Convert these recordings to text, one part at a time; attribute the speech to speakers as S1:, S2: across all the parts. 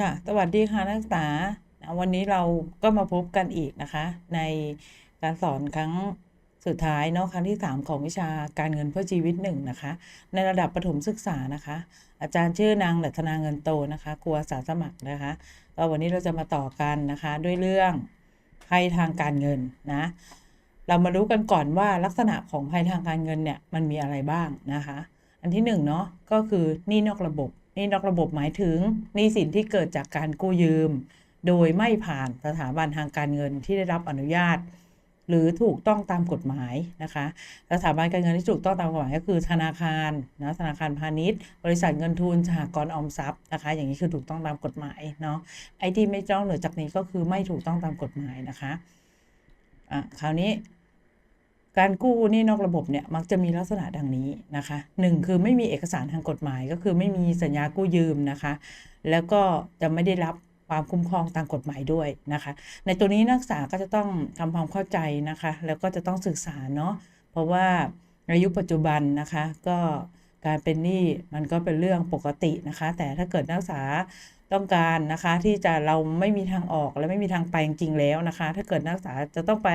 S1: ค่ะ สวัสดีค่ะนักศึกษา วันนี้เราก็มาพบกันอีกนะคะ ในการสอนครั้งสุดท้ายเนาะครั้งที่ 3 ของวิชาการเงินเพื่อชีวิตหนึ่งนะคะ ในระดับประถมศึกษานะคะ อาจารย์ชื่อนางหลัตนาเงินโตนะคะครูอาสาสมัครนะคะก็วันนี้เราจะมาต่อกันนะคะ ด้วยเรื่องภัยทางการเงินนะ เรามารู้กันก่อนว่าลักษณะของภัยทางการเงินเนี่ยมันมีอะไรบ้างนะคะ อันที่หนึ่งเนาะก็คือหนี้นอกระบบ นี้นอกระบบหมายถึงหนี้สินที่เกิดจากการกู้ยืม โดยไม่ผ่านสถาบันทางการเงินที่ได้รับอนุญาต หรือถูกต้องตามกฎหมายนะคะ สถาบันการเงินที่ถูกต้องตามกฎหมายก็คือธนาคารนะธนาคารพาณิชย์ บริษัทเงินทุนสหกรณ์ออมทรัพย์นะคะ อย่างนี้คือถูกต้องตามกฎหมายเนาะไอ้ที่ไม่ต้องเหนือจากนี้ก็คือไม่ถูกต้องตามกฎหมายนะคะอะคราวนี้ การกู้หนี้นอกระบบเนี่ยมักจะมีลักษณะดังนี้นะคะหนึ่งคือไม่มีเอกสารทางกฎหมาย ก็คือไม่มีสัญญากู้ยืมนะคะ แล้วก็จะไม่ได้รับความคุ้มครองตามกฎหมายด้วยนะคะ ในตัวนี้นักศึกษาก็จะต้องทำความเข้าใจนะคะ แล้วก็จะต้องศึกษาเนาะเพราะว่าในยุคปัจจุบันนะคะ ก็การเป็นหนี้มันก็เป็นเรื่องปกตินะคะ แต่ถ้าเกิดนักศึกษา ต้องการนะคะ ที่จะเราไม่มีทางออกและไม่มีทางไปจริงๆแล้วนะคะ ถ้าเกิดนักศึกษาจะต้องไป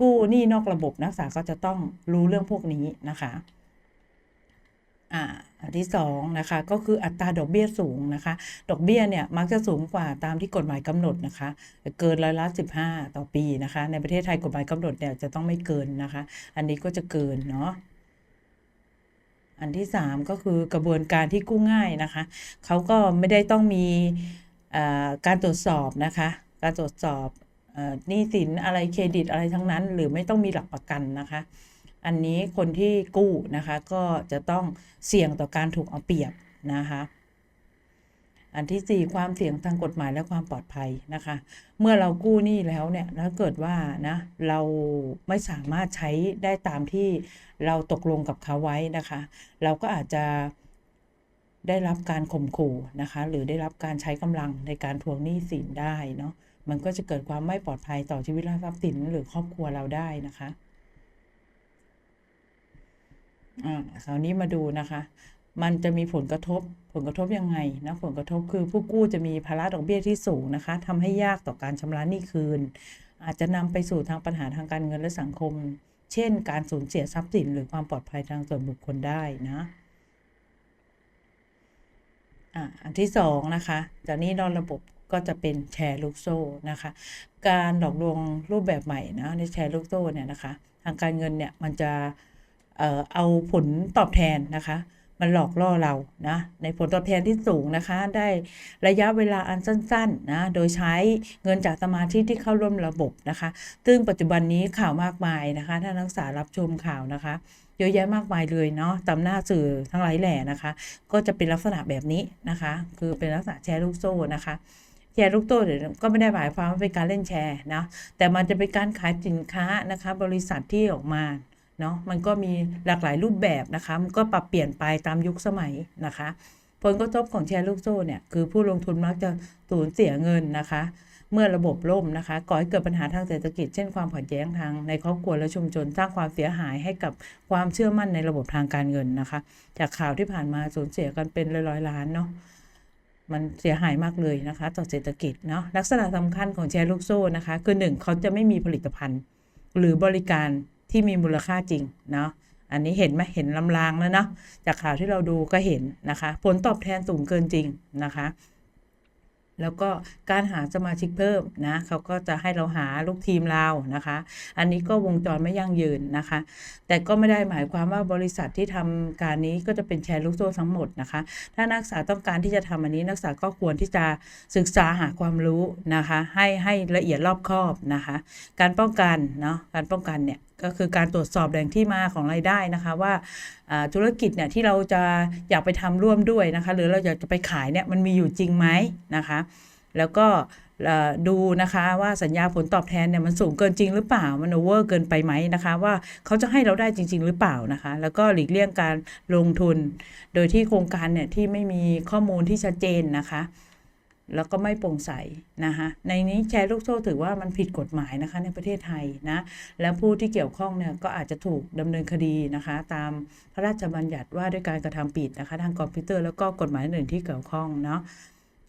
S1: กู้หนี้นอกระบบนักศึกษาก็จะต้องรู้เรื่องพวกนี้นะคะอ่าอันที่สองนะคะก็คืออัตราดอกเบี้ยสูงนะคะ ดอกเบี้ยเนี่ยมักจะสูงกว่าตามที่กฎหมายกำหนดนะคะ เกินร้อยละสิบห้าต่อปีนะคะ ในประเทศไทยกฎหมายกำหนดเนี่ยจะต้องไม่เกินนะคะ อันนี้ก็จะเกินเนาะ อันที่สามก็คือกระบวนการที่กู้ง่ายนะคะเขาก็ไม่ได้ต้องมีการตรวจสอบนะคะ การตรวจสอบหนี้สินอะไรเครดิตอะไรทั้งนั้น หรือไม่ต้องมีหลักประกันนะคะ อันนี้คนที่กู้นะคะก็จะต้องเสี่ยงต่อการถูกเอาเปรียบนะคะ อันที่ 4 ความเสี่ยงทางกฎหมายและความปลอดภัยนะคะ เมื่อเรากู้หนี้แล้วเนี่ยถ้าเกิดว่านะเราไม่สามารถใช้ได้ตามที่เราตกลงกับเขาไว้นะคะ เราก็อาจจะได้รับการข่มขู่นะคะ หรือได้รับการใช้กำลังในการทวงหนี้สินได้เนาะมันก็จะเกิดความไม่ปลอดภัยต่อชีวิตและทรัพย์สินหรือครอบครัวเราได้นะคะอ่าคราวนี้มาดูนะคะ มันจะมีผลกระทบผลกระทบยังไงนะผลกระทบคือผู้กู้จะมีภาระดอกเบี้ยที่สูงนะคะทำให้ยากต่อการชำระหนี้คืน อาจจะนำไปสู่ทางปัญหาทางการเงินและสังคม เช่น การสูญเสียทรัพย์สิน หรือความปลอดภัยทางส่วนบุคคลได้นะอันที่สองนะคะจากนี้นอกระบบก็จะเป็นแชร์ลูกโซ่นะคะ การหลอกลวงรูปแบบใหม่นะในแชร์ลูกโซ่เนี่ยนะคะ ทางการเงินเนี่ยมันจะเอ่อเอาผลตอบแทนนะคะ มันหลอกล่อเรานะในผลตอบแทนที่สูงนะคะ ได้ระยะเวลาอันสั้นๆนะโดยใช้เงินจากสมาชิกที่เข้าร่วมระบบนะคะ ซึ่งปัจจุบันนี้ข่าวมากมายนะคะ ถ้านักศึกษารับชมข่าวนะคะเยอะแยะมากมายเลยเนาะตามหน้าสื่อทั้งหลายแหล่นะคะ ก็จะเป็นลักษณะแบบนี้นะคะ คือเป็นลักษณะแชร์ลูกโซ่นะคะแชร์ลูกโซ่เดี๋ยวก็ไม่ได้หมายความว่าเป็นการเล่นแชร์นะแต่มันจะเป็นการขายสินค้านะคะ บริษัทที่ออกมา เนาะมันก็มีหลากหลายรูปแบบนะคะ มันก็ปรับเปลี่ยนไปตามยุคสมัยนะคะ ผลกระทบของแชร์ลูกโซ่เนี่ยคือผู้ลงทุนมักจะสูญเสียเงินนะคะ เมื่อระบบล่มนะคะก่อให้เกิดปัญหาทางเศรษฐกิจ เช่นความขัดแย้งทางในครอบครัวและชุมชนสร้างความเสียหายให้กับความเชื่อมั่นในระบบทางการเงินนะคะ จากข่าวที่ผ่านมาสูญเสียกันเป็นร้อยๆล้านเนาะมันเสียหายมากเลยนะคะ ต่อเศรษฐกิจเนาะลักษณะสำคัญของแชร์ลูกโซ่นะคะ คือหนึ่งเขาจะไม่มีผลิตภัณฑ์ หรือบริการ ที่มีมูลค่าจริงเนาะอันนี้เห็นไหมเห็นลำลางแล้วเนาะจากข่าวที่เราดูก็เห็นนะคะ ผลตอบแทนสูงเกินจริงนะคะ แล้วก็การหาสมาชิกเพิ่มนะเขาก็จะให้เราหาลูกทีมเรานะคะ อันนี้ก็วงจรไม่ยั่งยืนนะคะ แต่ก็ไม่ได้หมายความว่าบริษัทที่ทำการนี้ก็จะเป็นแชร์ลูกโซ่ทั้งหมดนะคะ ถ้านักศึกษาต้องการที่จะทำอันนี้นักศึกษาก็ควรที่จะศึกษาหาความรู้นะคะ ให้ให้ละเอียดรอบคอบนะคะ การป้องกันเนาะการป้องกันเนี่ย ก็คือการตรวจสอบแหล่งที่มาของรายได้นะคะ ว่าธุรกิจเนี่ยที่เราจะอยากไปทำร่วมด้วยนะคะ หรือเราอยากจะไปขายเนี่ยมันมีอยู่จริงไหมนะคะ แล้วก็ดูนะคะว่าสัญญาผลตอบแทนเนี่ยมันสูงเกินจริงหรือเปล่ามันโอเวอร์เกินไปไหมนะคะ ว่าเขาจะให้เราได้จริง ๆ หรือเปล่านะคะ แล้วก็หลีกเลี่ยงการลงทุน โดยที่โครงการเนี่ยที่ไม่มีข้อมูลที่ชัดเจนนะคะ แล้วก็ไม่โปร่งใสนะคะในนี้แชร์ลูกโซ่ถือว่ามันผิดกฎหมายนะคะในประเทศไทยนะแล้วผู้ที่เกี่ยวข้องเนี่ยก็อาจจะถูกดำเนินคดีนะคะ ตามพระราชบัญญัติว่าด้วยการกระทำผิดนะคะ ทางคอมพิวเตอร์แล้วก็กฎหมายอื่นที่เกี่ยวข้องเนาะ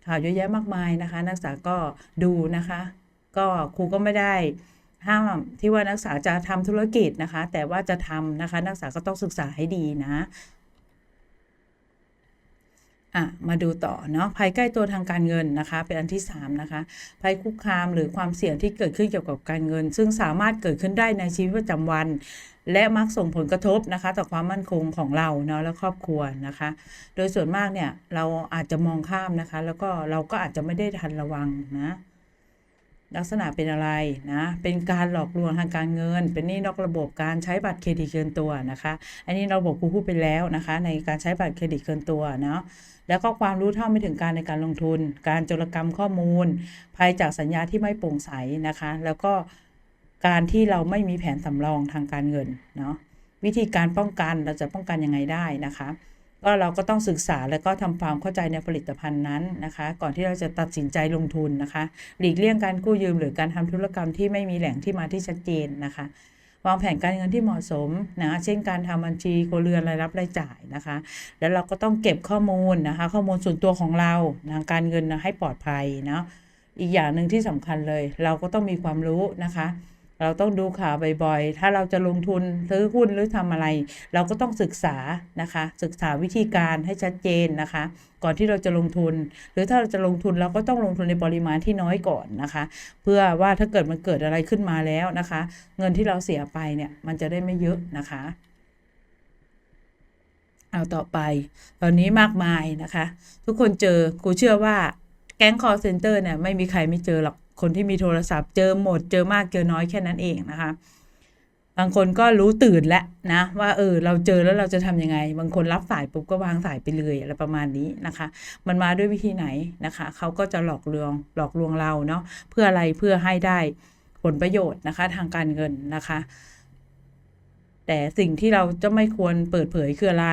S1: ข่าวเยอะแยะมากมายนะคะ นักศึกษาก็ดูนะคะ ก็ครูก็ไม่ได้ห้ามที่ว่านักศึกษาจะทำธุรกิจนะคะ แต่ว่าจะทำนะคะ นักศึกษาก็ต้องศึกษาให้ดีนะ อะมาดูต่อเนาะภัยใกล้ตัวทางการเงินนะคะ เป็นอันที่3นะคะภัยคุกคามหรือความเสี่ยงที่เกิดขึ้นเกี่ยวกับการเงิน ซึ่งสามารถเกิดขึ้นได้ในชีวิตประจำวัน และมักส่งผลกระทบนะคะ ต่อความมั่นคงของเราเนาะและครอบครัวนะคะ โดยส่วนมากเนี่ยเราอาจจะมองข้ามนะคะ แล้วก็เราก็อาจจะไม่ได้ทันระวังนะ ลักษณะเป็นอะไรนะ เป็นการหลอกลวงทางการเงิน เป็นหนี้นอกระบบการใช้บัตรเครดิตเกินตัวนะคะ อันนี้เราบอกครูพูดไปแล้วนะคะ ในการใช้บัตรเครดิตเกินตัวเนาะ แล้วก็ความรู้เท่าไม่ถึงการในการลงทุน การโจรกรรมข้อมูล ภัยจากสัญญาที่ไม่โปร่งใสนะคะ แล้วก็การที่เราไม่มีแผนสำรองทางการเงินเนาะ วิธีการป้องกันเราจะป้องกันยังไงได้นะคะ ก็เราก็ต้องศึกษาแล้วก็ทำความเข้าใจในผลิตภัณฑ์นั้นนะคะ ก่อนที่เราจะตัดสินใจลงทุนนะคะ หลีกเลี่ยงการกู้ยืมหรือการทำธุรกรรมที่ไม่มีแหล่งที่มาที่ชัดเจนนะคะวางแผนการเงินที่เหมาะสมนะเช่นการทำบัญชีครัวเรือนรายรับรายจ่ายนะคะ แล้วเราก็ต้องเก็บข้อมูลนะคะ ข้อมูลส่วนตัวของเราทางการเงินนะให้ปลอดภัยนะอีกอย่างหนึ่งที่สำคัญเลย เราก็ต้องมีความรู้นะคะ เราต้องดูข่าวบ่อยๆ ถ้าเราจะลงทุนซื้อหุ้นหรือทำอะไร เราก็ต้องศึกษานะคะ ศึกษาวิธีการให้ชัดเจนนะคะ ก่อนที่เราจะลงทุน หรือถ้าเราจะลงทุนเราก็ต้องลงทุนในปริมาณที่น้อยก่อนนะคะ เพื่อว่าถ้าเกิดมันเกิดอะไรขึ้นมาแล้วนะคะ เงินที่เราเสียไปเนี่ยมันจะได้ไม่เยอะนะคะเอาต่อไป ตอนนี้มากมายนะคะ ทุกคนเจอครูเชื่อว่าแก๊งคอร์เซนเตอร์เนี่ยไม่มีใครไม่เจอหรอก คนที่มีโทรศัพท์เจอหมด เจอมากเจอน้อยแค่นั้นเองนะคะ บางคนก็รู้ตื่นแล้วนะ ว่าเออเราเจอแล้วเราจะทำยังไง บางคนรับสายปุ๊บก็วางสายไปเลยอะไรประมาณนี้นะคะ มันมาด้วยวิธีไหนนะคะเขาก็จะหลอกลวงหลอกลวงเราเนาะเพื่ออะไรเพื่อให้ได้ผลประโยชน์นะคะ ทางการเงินนะคะ แต่สิ่งที่เราจะไม่ควรเปิดเผยคืออะไร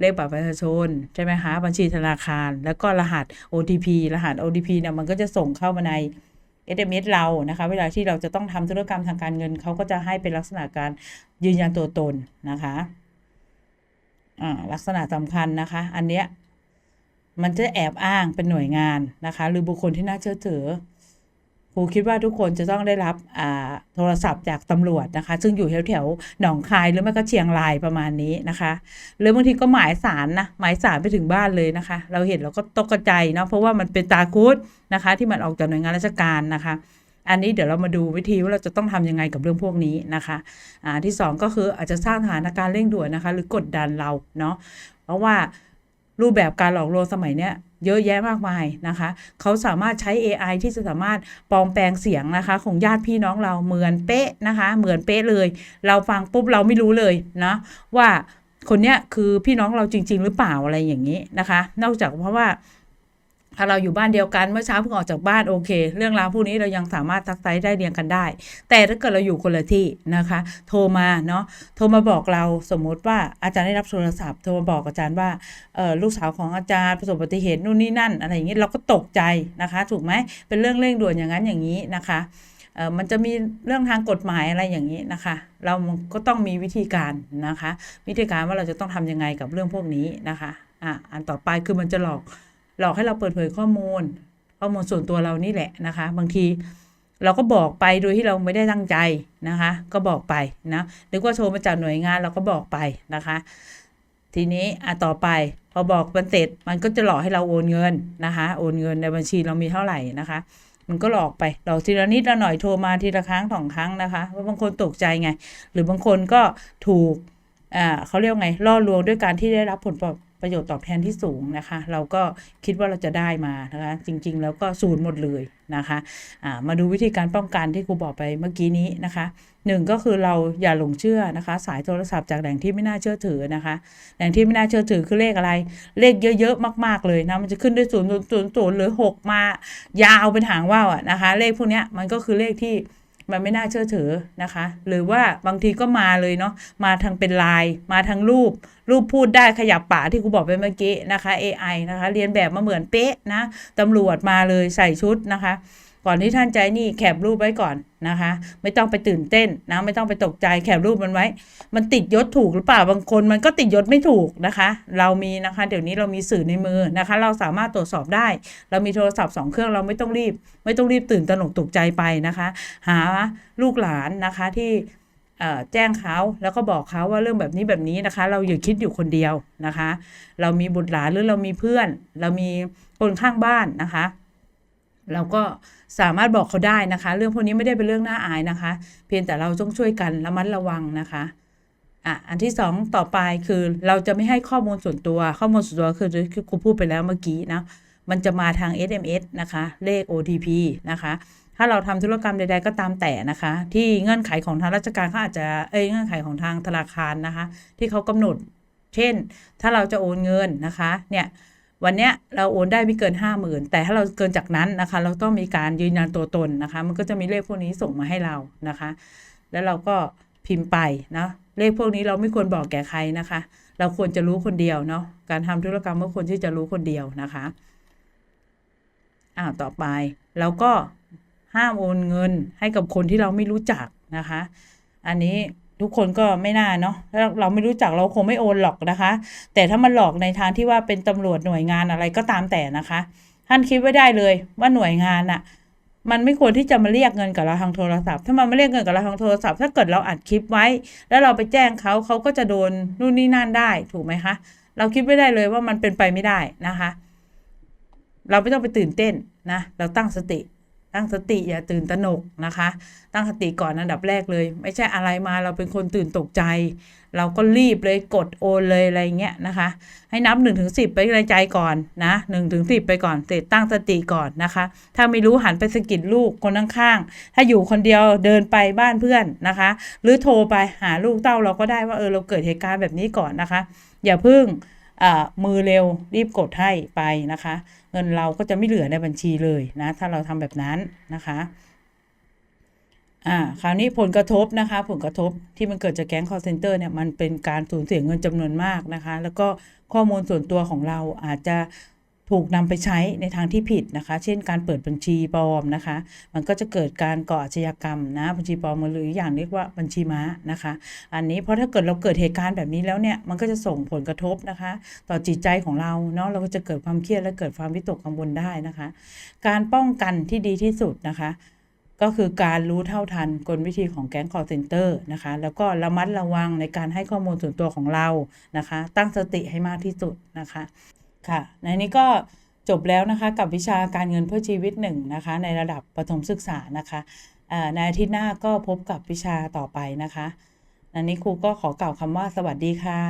S1: เลขบัตรประชาชนใช่ไหมคะบัญชีธนาคาร แล้วก็รหัส OTP รหัส OTP เนี่ยมันก็จะส่งเข้ามาใน SMS เรานะคะ เวลาที่เราจะต้องทำธุรกรรมทางการเงินเขาก็จะให้เป็นลักษณะการยืนยันตัวตนนะคะอ่าลักษณะสำคัญนะคะ อันเนี้ยมันจะแอบอ้างเป็นหน่วยงานนะคะ หรือบุคคลที่น่าเชื่อถือ ครูคิดว่าทุกคนจะต้องได้รับโทรศัพท์จากตำรวจนะคะ ซึ่งอยู่แถวแถวๆหนองคายหรือไม่ก็เชียงรายประมาณนี้นะคะหรือบางทีก็หมายสารนะหมายสารไปถึงบ้านเลยนะคะ เราเห็นเราก็ตกใจเนาะเพราะว่ามันเป็นตาคุดนะคะ ที่มันออกจากหน่วยงานราชการนะคะ อันนี้เดี๋ยวเรามาดูวิธีว่าเราจะต้องทำยังไงกับเรื่องพวกนี้นะคะอ่าที่สองก็คืออาจจะสร้างสถานการณ์เร่งด่วนนะคะ หรือกดดันเราเนาะเพราะว่ารูปแบบการหลอกลวงสมัยเนี้ย เยอะแยะมากมายนะคะ เขาสามารถใช้ AI ที่จะสามารถปลอมแปลงเสียงนะคะ ของญาติพี่น้องเราเหมือนเป๊ะนะคะ เหมือนเป๊ะเลย เราฟังปุ๊บเราไม่รู้เลยนะว่าคนเนี้ยคือพี่น้องเราจริง ๆ หรือเปล่าอะไรอย่างนี้นะคะ นอกจากเพราะว่า ถ้าเราอยู่บ้านเดียวกันเมื่อเช้าเพิ่งออกจากบ้านโอเค เรื่องราวพวกนี้เรายังสามารถทักไซได้เรียงกันได้ แต่ถ้าเกิดเราอยู่คนละที่นะคะ โทรมาเนาะโทรมาบอกเราสมมติว่าอาจารย์ได้รับโทรศัพท์โทรมาบอกอาจารย์ว่าลูกสาวของอาจารย์ประสบอุบัติเหตุนู่นนี่นั่น อะไรอย่างนี้เราก็ตกใจนะคะ ถูกไหมเป็นเรื่องเร่งด่วนอย่างนั้นอย่างนี้นะคะมันจะมีเรื่องทางกฎหมายอะไรอย่างนี้นะคะ เราก็ต้องมีวิธีการนะคะ วิธีการว่าเราจะต้องทำยังไงกับเรื่องพวกนี้นะคะอะอันต่อไปคือมันจะหลอก หลอกให้เราเปิดเผยข้อมูล ข้อมูลส่วนตัวเรานี่แหละนะคะ บางทีเราก็บอกไปโดยที่เราไม่ได้ตั้งใจนะคะ ก็บอกไปนะหรือว่าโทรมาจากหน่วยงานเราก็บอกไปนะคะ ทีนี้อะต่อไปพอบอกมันเสร็จมันก็จะหลอกให้เราโอนเงินนะคะ โอนเงินในบัญชีเรามีเท่าไหร่นะคะ มันก็หลอกไปหลอกทีละนิดละหน่อยโทรมาทีละครั้งสองครั้งนะคะว่าะบางคนตกใจไง หรือบางคนก็ถูกอ่าเขาเรียกว่าไงล่อลวงด้วยการที่ได้รับผลประ ประโยชน์ตอบแทนที่สูงนะคะ เราก็คิดว่าเราจะได้มานะคะ จริง ๆ แล้วก็ศูนย์หมดเลยนะคะอ่ามาดูวิธีการป้องกันที่ครูบอกไปเมื่อกี้นี้นะคะหนึ่งก็คือเราอย่าหลงเชื่อนะคะ สายโทรศัพท์จากแหล่งที่ไม่น่าเชื่อถือนะคะแหล่งที่ไม่น่าเชื่อถือคือเลขอะไร เลขเยอะๆมาก ๆเลยนะมันจะขึ้นด้วยศูนย์ศูนย์ศูนย์หรือหกมายาวเป็นหางว่าวอะนะคะ เลขพวกนี้มันก็คือเลขที่ มันไม่น่าเชื่อถือนะคะ หรือว่าบางทีก็มาเลยเนาะมาทางเป็นลายมาทางรูป รูปพูดได้ขยับปากที่กูบอกไปเมื่อกี้นะคะ AI นะคะ เรียนแบบมาเหมือนเป๊ะนะตำรวจมาเลยใส่ชุดนะคะ ก่อนที่ท่านใจนี่แคปรูปไว้ก่อนนะคะ ไม่ต้องไปตื่นเต้นนะไม่ต้องไปตกใจแคปรูปมันไว้ มันติดยศถูกหรือเปล่าบางคนมันก็ติดยศไม่ถูกนะคะ เรามีนะคะเดี๋ยวนี้เรามีสื่อในมือนะคะ เราสามารถตรวจสอบได้ เรามีโทรศัพท์สองเครื่องเราไม่ต้องรีบ ไม่ต้องรีบตื่นตระหนกตกใจไปนะคะ หาลูกหลานนะคะที่แจ้งเขาแล้วก็บอกเขาว่าเรื่องแบบนี้แบบนี้นะคะ เราอย่าคิดอยู่คนเดียวนะคะ เรามีบุตรหลานหรือเรามีเพื่อน เรามีคนข้างบ้านนะคะ เราก็สามารถบอกเขาได้นะคะ เรื่องพวกนี้ไม่ได้เป็นเรื่องน่าอายนะคะ เพียงแต่เราต้องช่วยกันระมัดระวังนะคะอะอันที่สองต่อไปคือเราจะไม่ให้ข้อมูลส่วนตัว ข้อมูลส่วนตัวคือคือครูพูดไปแล้วเมื่อกี้นะมันจะมาทาง SMS นะคะ เลข OTP นะคะ ถ้าเราทำธุรกรรมใด ๆ ก็ตามแต่นะคะ ที่เงื่อนไขของทางราชการเขาอาจจะเอ้ยเงื่อนไขของทางธนาคารนะคะ ที่เขากำหนด เช่น ถ้าเราจะโอนเงินนะคะ เนี่ย วันเนี้ยเราโอนได้ไม่เกิน 5 0,000 แต่ถ้าเราเกินจากนั้นนะคะ เราต้องมีการยืนยันตัวตนนะคะ มันก็จะมีเลขพวกนี้ส่งมาให้เรานะคะ แล้วเราก็พิมพ์ไปนะเลขพวกนี้เราไม่ควรบอกแก่ใครนะคะ เราควรจะรู้คนเดียวเนาะการทำธุรกรรมก็ควรที่จะรู้คนเดียวนะคะอ่าต่อไปเราก็ห้ามโอนเงินให้กับคนที่เราไม่รู้จักนะคะ อันนี้ ทุกคนก็ไม่น่าเนาะเราไม่รู้จักเราคงไม่โอนหรอกนะคะ แต่ถ้ามันหลอกในทางที่ว่าเป็นตำรวจหน่วยงานอะไรก็ตามแต่นะคะ ท่านคิดไว้ได้เลยว่าหน่วยงานอะมันไม่ควรที่จะมาเรียกเงินกับเราทางโทรศัพท์ ถ้ามันมาเรียกเงินกับเราทางโทรศัพท์ ถ้าเกิดเราอัดคลิปไว้ แล้วเราไปแจ้งเขาเขาก็จะโดนนู่นนี่นั่นได้ถูกไหมคะ เราคิดไม่ได้เลยว่ามันเป็นไปไม่ได้นะคะ เราไม่ต้องไปตื่นเต้นนะ เราตั้งสติ ตั้งสติอย่าตื่นตระหนกนะคะ ตั้งสติก่อนอันดับแรกเลย ไม่ใช่อะไรมาเราเป็นคนตื่นตกใจ เราก็รีบเลยกดโอนเลยอะไรเงี้ยนะคะ ให้นับ1นถึงสิไปในใจก่อนนะหนึ่งถึงสิไปก่อนเสร็จตั้งสติก่อนนะคะ ถ้าไม่รู้หันไปสกิดลูกคนข้างๆถ้าอยู่คนเดียวเดินไปบ้านเพื่อนนะคะ หรือโทรไปหาลูกเต้าเราก็ได้ว่าเออเราเกิดเหตุการณ์แบบนี้ก่อนนะคะ อย่าเพึ่ง มือเร็วรีบกดให้ไปนะคะ เงินเราก็จะไม่เหลือในบัญชีเลยนะ ถ้าเราทำแบบนั้นนะคะอ่าคราวนี้ผลกระทบนะคะ ผลกระทบที่มันเกิดจากแก๊งคอร์เซนเตอร์เนี่ยมันเป็นการสูญเสียเงินจำนวนมากนะคะ แล้วก็ข้อมูลส่วนตัวของเราอาจจะ ถูกนำไปใช้ในทางที่ผิดนะคะ เช่นการเปิดบัญชีปลอมนะคะ มันก็จะเกิดการก่ออาชญากรรมนะบัญชีปลอมหรืออย่างเรียกว่าบัญชีม้านะคะ อันนี้เพราะถ้าเกิดเราเกิดเหตุการณ์แบบนี้แล้วเนี่ยมันก็จะส่งผลกระทบนะคะ ต่อจิตใจของเราเนาะเราก็จะเกิดความเครียดและเกิดความวิตกกังวลได้นะคะ การป้องกันที่ดีที่สุดนะคะก็คือการรู้เท่าทันกลวิธีของแก๊ง call center นะคะ แล้วก็ระมัดระวังในการให้ข้อมูลส่วนตัวของเรานะคะ ตั้งสติให้มากที่สุดนะคะ ค่ะในนี้ก็จบแล้วนะคะกับวิชาการเงินเพื่อชีวิตหนึ่งนะคะในระดับประถมศึกษานะคะในอาทิตย์หน้าก็พบกับวิชาต่อไปนะคะในนี้ครูก็ขอกล่าวคำว่าสวัสดีค่ะ